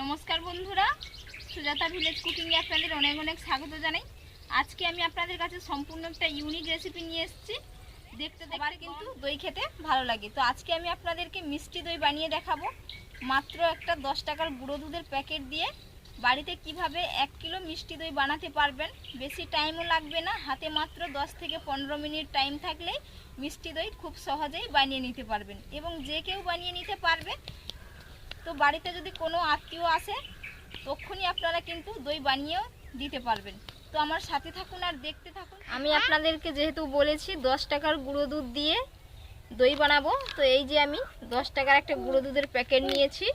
নমস্কার বন্ধুরা সুজাতা ভিলেজ কুকিংয়ে আপনাদের অনেক অনেক স্বাগত জানাই। আজকে আমি আপনাদের কাছে সম্পূর্ণ একটা ইউনিক রেসিপি নিয়ে এসেছি। দেখতে দেখতে কিন্তু দই খেতে ভালো লাগে। তো আজকে আমি আপনাদেরকে মিষ্টি দই বানিয়ে দেখাবো। মাত্র একটা দশ টাকার গুঁড়ো দুধের প্যাকেট দিয়ে বাড়িতে কীভাবে এক কিলো মিষ্টি দই বানাতে পারবেন বেশি টাইমও লাগবে না হাতে মাত্র দশ থেকে পনেরো মিনিট টাইম থাকলেই মিষ্টি দই খুব সহজেই বানিয়ে নিতে পারবেন। এবং যে কেউ বানিয়ে নিতে পারবে তো বাড়িতে যদি কোনো আত্মীয় আসে তখনই আপনারা কিন্তু দই বানিয়েও দিতে পারবেন। তো আমার সাথে থাকুন আর দেখতে থাকুন। আমি আপনাদেরকে যেহেতু বলেছি, দশ টাকার গুঁড়ো দুধ দিয়ে দই বানাবো। তো এই যে আমি দশ টাকার একটা গুঁড়ো দুধের প্যাকেট নিয়েছি।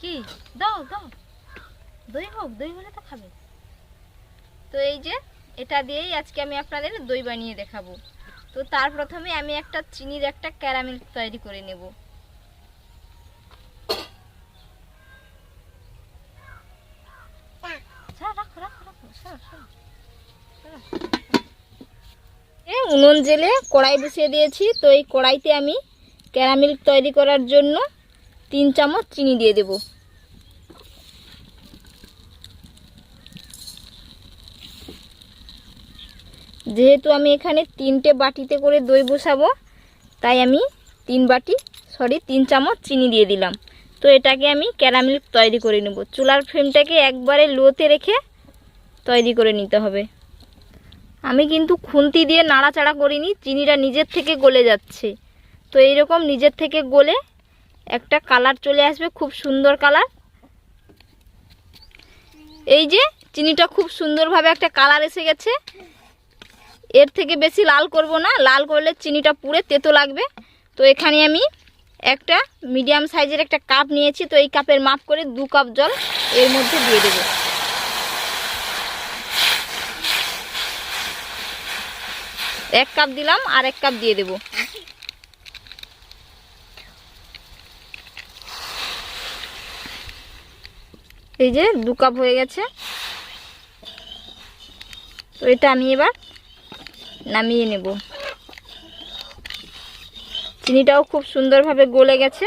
কি? দাও দাও। দই হোক, দই হলে তো খাবে। তো এই যে এটা দিয়েই আজকে আমি আপনাদের দই বানিয়ে দেখাবো। তো তার প্রথমে আমি একটা চিনির একটা ক্যারামেল তৈরি করে নেব। উনুন জেলে কড়াই বসিয়ে দিয়েছি। তো এই কড়াইতে আমি ক্যারামেল তৈরি করার জন্য তিন চামচ চিনি দিয়ে দেব। যেহেতু আমি এখানে তিনটে বাটিতে করে দই বসাবো, তাই আমি তিন বাটি সরি তিন চামচ চিনি দিয়ে দিলাম। তো এটাকে আমি ক্যারামেল তৈরি করে নেব। চুলার ফ্লেমটাকে একবারে লোতে রেখে তৈরি করে নিতে হবে। আমি কিন্তু খুন্তি দিয়ে নাড়াচাড়া করিনি, চিনিটা নিজের থেকে গলে যাচ্ছে। তো এইরকম নিজের থেকে গলে একটা কালার চলে আসবে, খুব সুন্দর কালার। এই যে চিনিটা খুব সুন্দরভাবে একটা কালার এসে গেছে। এর থেকে বেশি লাল করব না, লাল করলে চিনিটা পুড়ে তেতো লাগবে। তো এখানে আমি একটা মিডিয়াম সাইজের একটা কাপ নিয়েছি, তো এই কাপের মাপ করে দু কাপ জল এর মধ্যে দিয়ে দেবো। এক কাপ দিলাম আর এক কাপ দিয়ে দেব। এই যে দু কাপ হয়ে গেছে। তো এটা আমি এবার নামিয়ে নেব। চিনিটাও খুব সুন্দরভাবে গলে গেছে।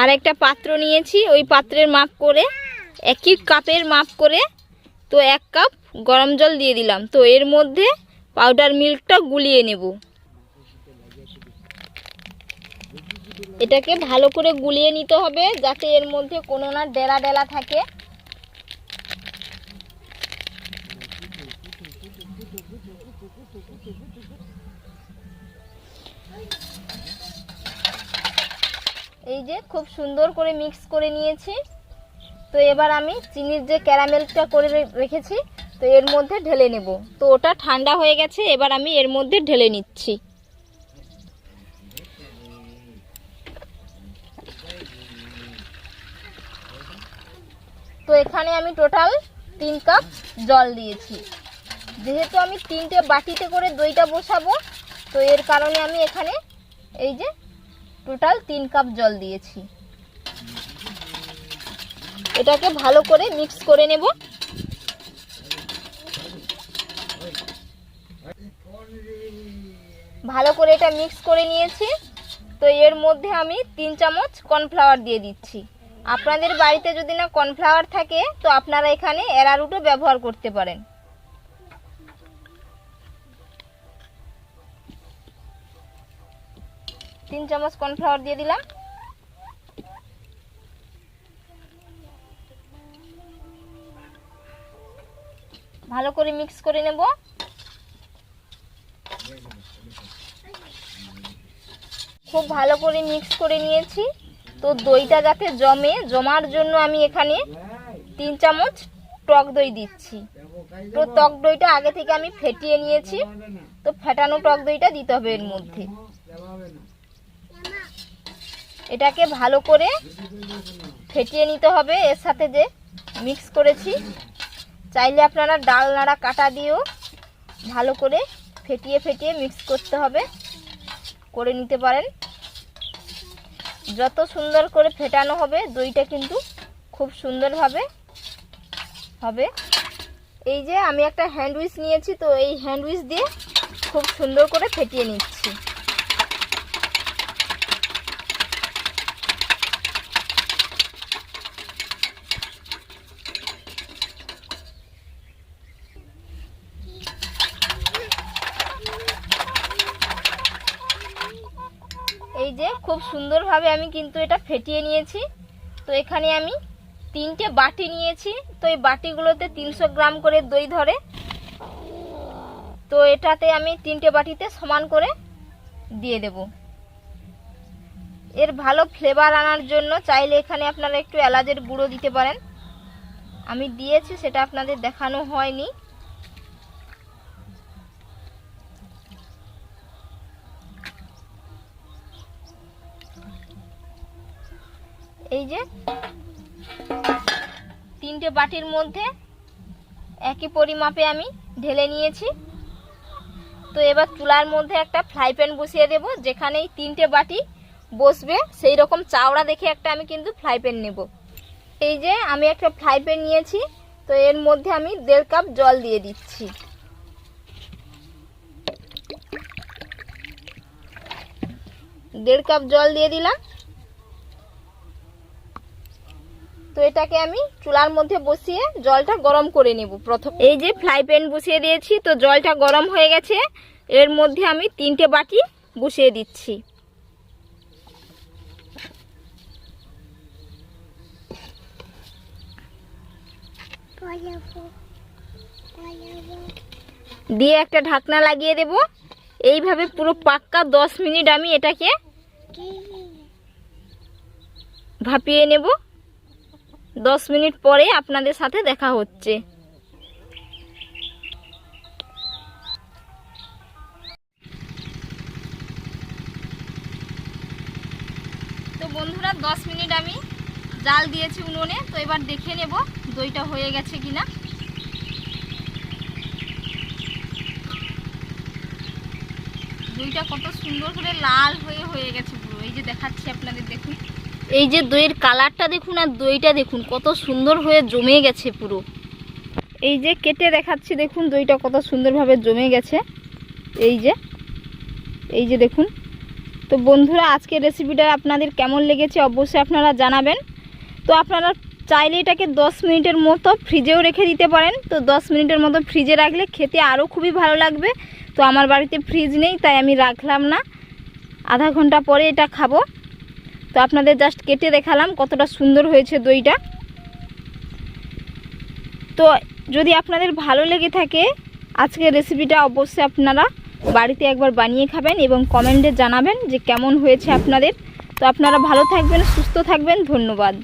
আর একটা পাত্র নিয়েছি, ওই পাত্রের মাপ করে একই কাপের মাপ করে তো এক কাপ গরম জল দিয়ে দিলাম। তো এর মধ্যে পাউডার মিল্কটা গুলিয়ে নেব। এটাকে ভালো করে গুলিয়ে নিতে হবে যাতে এর মধ্যে কোনো না ডেলা ডেলা থাকে। এই যে খুব সুন্দর করে মিক্স করে নিয়েছি। তো এবার আমি চিনির যে ক্যারামেলটা করে রেখেছি, তো এর মধ্যে ঢেলে নেব। তো ওটা ঠান্ডা হয়ে গেছে, এবার আমি এর মধ্যে ঢেলে নিচ্ছি। তো এখানে আমি টোটাল তিন কাপ জল দিয়েছি। যেহেতু আমি তিনটে বাটিতে করে দইটা বসাবো, তো এর কারণে আমি এখানে এই যে টোটাল তিন কাপ জল দিয়েছি। এটাকে ভালো করে মিক্স করে নেব। ভালো করে এটা মিক্স করে নিয়েছি। তো এর মধ্যে আমি তিন চামচ কর্নফ্লাওয়ার দিয়ে দিচ্ছি। আপনাদের বাড়িতে যদি না কর্নফ্লাওয়ার থাকে, তো আপনারা এখানে অ্যারারুটও ব্যবহার করতে পারেন। তিন চামচ কর্নফ্লাওয়ার দিয়ে দিলাম। ভালো করে মিক্স করে নেব। খুব ভালো করে মিক্স করে নিয়েছি। তো দইটা যাতে জমে, জমার জন্য আমি এখানে তিন চামচ টক দই দিচ্ছি। তো টক দইটা আগে থেকে আমি ফেটিয়ে নিয়েছি। তো ফেটানো টক দইটা দিতে হবে এর মধ্যে। এটাকে ভালো করে ফেটিয়ে নিতে হবে। এর সাথে যে মিক্স করেছি চাইলে আপনারা ডাল নাড়া কাটা দিয়েও ভালো করে ফেটিয়ে ফেটিয়ে মিক্স করতে হবে। করে নিতে পারেন। যত সুন্দর করে ফেটানো হবে, দইটা কিন্তু খুব সুন্দরভাবে হবে। এই যে আমি একটা হ্যান্ডউইচ নিয়েছি, তো এই হ্যান্ডউইচ দিয়ে খুব সুন্দর করে ফেটিয়ে নিচ্ছি এই যে খুব সুন্দরভাবে আমি কিন্তু এটা ফেটিয়ে নিয়েছি। তো এখানে আমি তিনটে বাটি নিয়েছি। তো এই বাটিগুলোতে তিনশো গ্রাম করে দই ধরে। তো এটাতে আমি তিনটে বাটিতে সমান করে দিয়ে দেব। এর ভালো ফ্লেভার আনার জন্য চাইলে এখানে আপনারা একটু এলাচের গুঁড়ো দিতে পারেন। আমি দিয়েছি, সেটা আপনাদের দেখানো হয়নি। এই যে, তিনটে বাটির মধ্যে একই পরিমাপে আমি ঢেলে নিয়েছি। তো এবার চুলার মধ্যে একটা ফ্রাই প্যান বসিয়ে দেব, যেখানেই তিনটে বাটি বসবে সেই রকম চাওড়া দেখে একটা আমি কিন্তু ফ্রাই প্যান নেব। এই যে, আমি একটা ফ্রাই প্যান নিয়েছি, তো এর মধ্যে আমি দেড় কাপ জল দিয়ে দিচ্ছি। দেড় কাপ জল দিয়ে দিলাম। তো এটাকে আমি চুলার মধ্যে বসিয়ে জলটা গরম করে নেব প্রথম। এই যে ফ্রাই প্যান বসিয়ে দিয়েছি, তো জলটা গরম হয়ে গেছে। এর মধ্যে আমি তিনটে বাটি বসিয়ে দিচ্ছি। দিয়ে একটা ঢাকনা লাগিয়ে দেব। এইভাবে পুরো পাক্কা দশ মিনিট আমি এটাকে ভাপিয়ে নেব। দশ মিনিট পরে আপনাদের সাথে দেখা হচ্ছে। তো বন্ধুরা, দশ মিনিট আমি জাল দিয়েছি উনুনে, তো এবার দেখে নেব দইটা হয়ে গেছে কিনা। দইটা কত সুন্দর করে লাল হয়ে হয়ে গেছে পুরো। এই যে দেখাচ্ছি আপনাদের দেখুন। এই যে দইয়ের কালারটা দেখুন আর দইটা দেখুন, কত সুন্দর হয়ে জমে গেছে পুরো। এই যে কেটে দেখাচ্ছি, দেখুন দইটা কত সুন্দরভাবে জমে গেছে। এই যে এই যে দেখুন। তো বন্ধুরা, আজকের রেসিপিটা আপনাদের কেমন লেগেছে অবশ্যই আপনারা জানাবেন। তো আপনারা চাইলে এটাকে দশ মিনিটের মতো ফ্রিজেও রেখে দিতে পারেন। তো দশ মিনিটের মতো ফ্রিজে রাখলে খেতে আরও খুবই ভালো লাগবে। তো আমার বাড়িতে ফ্রিজ নেই, তাই আমি রাখলাম না। আধা ঘণ্টা পরে এটা খাব। তো আপনাদের জাস্ট কেটে দেখালাম কতটা সুন্দর হয়েছে দইটা। তো যদি আপনাদের ভালো লেগে থাকে, আজকের রেসিপিটা অবশ্যই আপনারা বাড়িতে একবার বানিয়ে খাবেন এবং কমেন্টে জানাবেন যে কেমন হয়েছে আপনাদের। তো আপনারা ভালো থাকবেন, সুস্থ থাকবেন, ধন্যবাদ।